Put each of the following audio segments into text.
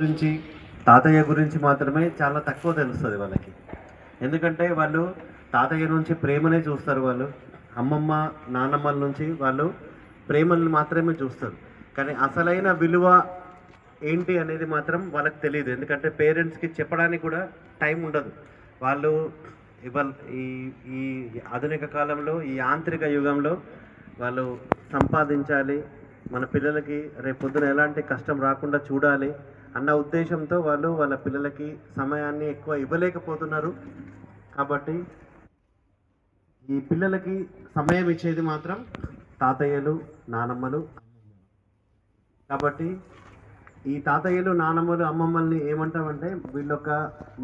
గురించి తాతయ్య గురించి మాత్రమే చాలా తక్కువ తెలుస్తుంది వాళ్ళకి. ఎందుకంటే వాళ్ళు తాతయ్య నుంచి ప్రేమనే చూస్తారు వాళ్ళు. అమ్మమ్మ నాన్నమ్మల నుంచి వాళ్ళు ప్రేమను మాత్రమే చూస్తారు. కానీ అసలైన విలువ ఏంటి అనేది మాత్రం వాళ్ళకి తెలియదు. ఎందుకంటే పేరెంట్స్కి చెప్పడానికి కూడా టైం ఉండదు. వాళ్ళు ఇవాళ ఈ ఈ ఆధునిక కాలంలో ఈ యాంత్రిక యుగంలో వాళ్ళు సంపాదించాలి. మన పిల్లలకి రేపు పొద్దున ఎలాంటి కష్టం రాకుండా చూడాలి. అన్న ఉద్దేశంతో వాళ్ళు వాళ్ళ పిల్లలకి సమయాన్ని ఎక్కువ ఇవ్వలేకపోతున్నారు. కాబట్టి ఈ పిల్లలకి సమయం ఇచ్చేది మాత్రం తాతయ్యలు నానమ్మలు కాబట్టి ఈ తాతయ్యలు నానమ్మలు అమ్మమ్మల్ని ఏమంటామంటే వీళ్ళొక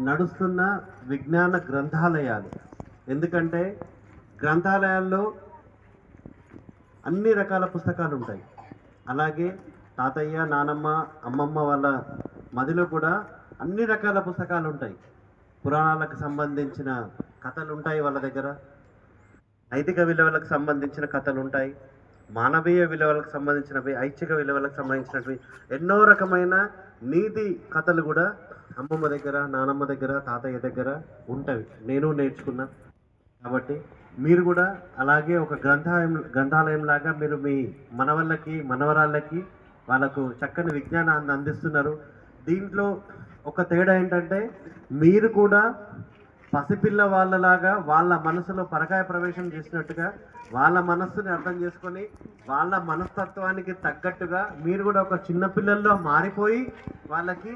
నడుస్తున్న విజ్ఞాన గ్రంథాలయాలు. ఎందుకంటే గ్రంథాలయాల్లో అన్ని రకాల పుస్తకాలు ఉంటాయి అలాగే తాతయ్య నానమ్మ అమ్మమ్మ వాళ్ళ మదిలో కూడా అన్ని రకాల పుస్తకాలు ఉంటాయి పురాణాలకు సంబంధించిన కథలు ఉంటాయి వాళ్ళ దగ్గర. నైతిక విలువలకు సంబంధించిన కథలు ఉంటాయి మానవీయ విలువలకు సంబంధించినవి ఐచ్ఛిక విలువలకు సంబంధించినవి ఎన్నో రకమైన నీతి కథలు కూడా అమ్మమ్మ దగ్గర నానమ్మ దగ్గర తాతయ్య దగ్గర ఉంటాయి నేను నేర్చుకున్నా. కాబట్టి మీరు కూడా అలాగే ఒక గ్రంథాలయం గ్రంథాలయం లాగా మీరు మీ మనవళ్ళకి మనవరాళ్ళకి వాళ్ళకు చక్కని విజ్ఞానాన్ని అందిస్తున్నారు. దీంట్లో ఒక తేడా ఏంటంటే మీరు కూడా పసిపిల్ల వాళ్ళలాగా వాళ్ళ మనసులో పరకాయ ప్రవేశం చేసినట్టుగా వాళ్ళ మనస్సుని అర్థం చేసుకొని వాళ్ళ మనస్తత్వానికి తగ్గట్టుగా మీరు కూడా ఒక చిన్న పిల్లల్లో మారిపోయి వాళ్ళకి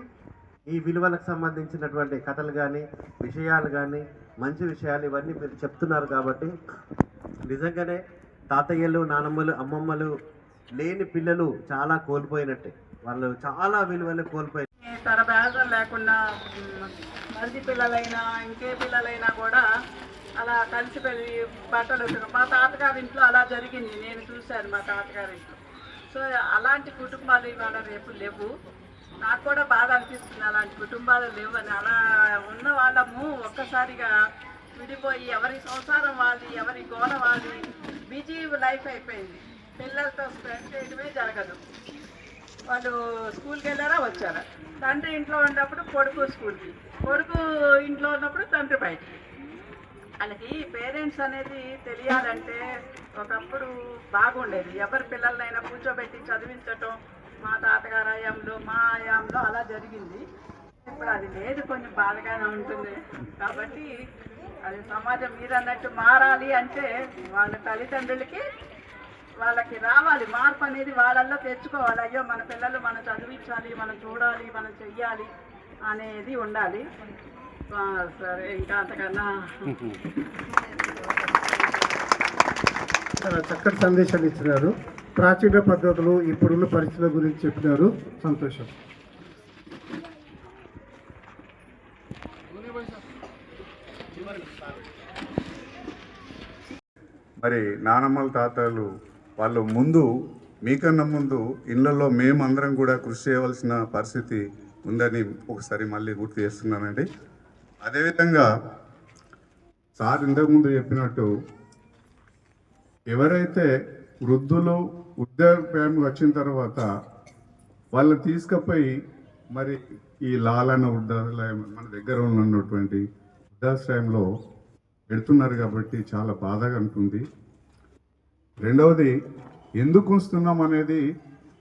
ఈ విలువలకు సంబంధించినటువంటి కథలు కానీ విషయాలు కానీ మంచి విషయాలు ఇవన్నీ మీరు చెప్తున్నారు కాబట్టి నిజంగానే తాతయ్యలు నానమ్మలు అమ్మమ్మలు లేని పిల్లలు చాలా కోల్పోయినట్టే. వాళ్ళు చాలా విలువలు కోల్పోయి తన లేకుండా మరిది పిల్లలైనా ఇంకే పిల్లలైనా కూడా అలా కలిసి పెళ్ళి బట్టలు మా తాతగారి ఇంట్లో అలా జరిగింది. నేను చూశాను మా తాతగారి ఇంట్లో. సో అలాంటి కుటుంబాలు ఇవాళ రేపు లేవు. నాకు కూడా బాధ అనిపిస్తుంది అలాంటి కుటుంబాలు లేవు అని. అలా ఉన్న వాళ్ళము ఒక్కసారిగా విడిపోయి ఎవరి సంసారం వాళ్ళది ఎవరి గోడ వాళ్ళది బిజీ లైఫ్ అయిపోయింది. పిల్లలతో స్పెండ్ చేయడమే జరగదు. వాళ్ళు స్కూల్కి వెళ్ళారా వచ్చారా? తండ్రి ఇంట్లో ఉన్నప్పుడు కొడుకు స్కూల్కి కొడుకు ఇంట్లో ఉన్నప్పుడు తండ్రి బయటికి. వాళ్ళకి పేరెంట్స్ అనేది తెలియాలంటే ఒకప్పుడు బాగుండేది. ఎవరి పిల్లలనైనా కూర్చోబెట్టి చదివించటం మా తాతగారు అయ్యంలో మా హయాంలో అలా జరిగింది. ఇప్పుడు అది లేదు కొంచెం బాధగానే ఉంటుంది. కాబట్టి అది సమాజం మీద అన్నట్టు మారాలి అంటే వాళ్ళ తల్లిదండ్రులకి వాళ్ళకి రావాలి. మార్పు అనేది వాళ్ళల్లో తెచ్చుకోవాలి. అయ్యో మన పిల్లలు మనం చదివించాలి మనం చూడాలి మనం చెయ్యాలి అనేది ఉండాలి. సరే ఇంకా అంతకన్నా. చాలా చక్కటి సందేశాలు ఇచ్చినారు. ప్రాచీన పద్ధతులు ఇప్పుడున్న పరిస్థితుల గురించి చెప్పినారు. సంతోషం. మరి నానమ్మల తాతలు వాళ్ళు ముందు మీకన్నా ముందు ఇళ్ళలో మేమందరం కూడా కృషి చేయవలసిన పరిస్థితి ఉందని ఒకసారి మళ్ళీ గుర్తు చేస్తున్నానండి. అదేవిధంగా సార్ ఇంతకుముందు చెప్పినట్టు ఎవరైతే వృద్ధులు వృద్ధాప్యం వచ్చిన తర్వాత వాళ్ళని తీసుకుపోయి మరి ఈ లాలన వృద్ధాలయం మన దగ్గర ఉన్నటువంటి వృద్ధాశ్రయంలో పెడుతున్నారు కాబట్టి చాలా బాధగా ఉంటుంది. రెండవది ఎందుకు ఉంచుతున్నాం అనేది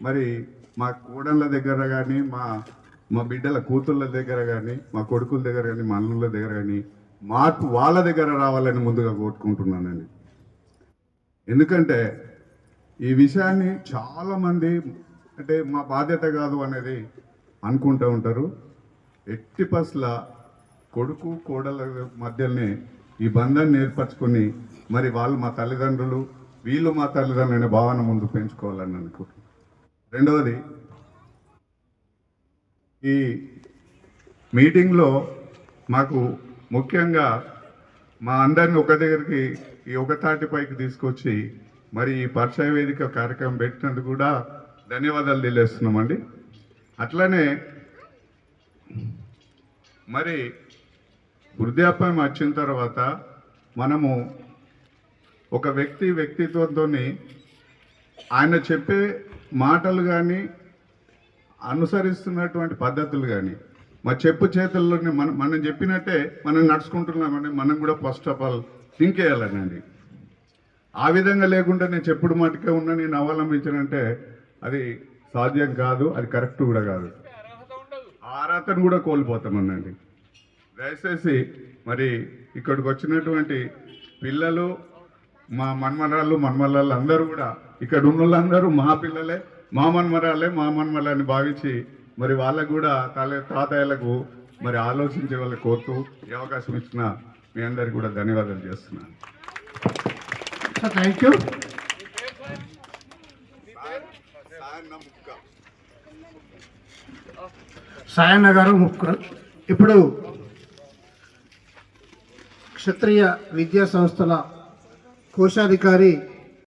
మరి మా కోడళ్ళ దగ్గర కానీ మా మా బిడ్డల కూతుళ్ళ దగ్గర కానీ మా కొడుకుల దగ్గర కానీ మా అల్లుళ్ళ దగ్గర కానీ మార్పు వాళ్ళ దగ్గర రావాలని ముందుగా కోరుకుంటున్నానండి. ఎందుకంటే ఈ విషయాన్ని చాలామంది అంటే మా బాధ్యత కాదు అనేది అనుకుంటూ ఉంటారు. ఎట్టి పస్ల కొడుకు కోడల మధ్యనే ఈ బంధాన్ని ఏర్పరచుకొని మరి వాళ్ళు మా తల్లిదండ్రులు వీళ్ళు మా తల్లిదండ్రులు భావన ముందు పెంచుకోవాలని అనుకుంటున్నాను రెండవది ఈ మీటింగ్లో మాకు ముఖ్యంగా మా అందరిని ఒక దగ్గరికి ఈ ఒక తాటిపైకి తీసుకొచ్చి మరి ఈ పరిచయ వేదిక కార్యక్రమం పెట్టినందుకు కూడా ధన్యవాదాలు తెలియజేస్తున్నామండి. అట్లనే మరి వృద్ధాప్యం వచ్చిన తర్వాత మనము ఒక వ్యక్తి వ్యక్తిత్వంతో ఆయన చెప్పే మాటలు కానీ అనుసరిస్తున్నటువంటి పద్ధతులు కానీ మా చెప్పు చేతుల్లోనే మనం మనం చెప్పినట్టే మనం నడుచుకుంటున్నామని మనం కూడా ఫస్ట్ ఆఫ్ ఆల్ థింక్ చేయాలనండి ఆ విధంగా లేకుండా నేను చెప్పుడు మటుకే ఉన్నా నేను అవలంబించానంటే అది సాధ్యం కాదు అది కరెక్ట్ కూడా కాదు. ఆ అర్హతను కూడా కోల్పోతామనండి దయచేసి మరి ఇక్కడికి వచ్చినటువంటి పిల్లలు మా మన్మరాళ్ళు మన్మరాళ్ళు అందరూ కూడా ఇక్కడ ఉన్న వాళ్ళందరూ మా పిల్లలే మా మన్మరాలే మా మన్మరాలని భావించి మరి వాళ్ళకు కూడా తల తాతయ్యలకు మరి ఆలోచించే వాళ్ళకి కోరుతూ ఈ అవకాశం ఇచ్చిన మీ అందరికి కూడా ధన్యవాదాలు చేస్తున్నాను. థ్యాంక్ యూ సాయన్న గారు ముక్కల్ ఇప్పుడు క్షత్రియ విద్యా సంస్థల కోశాధికారి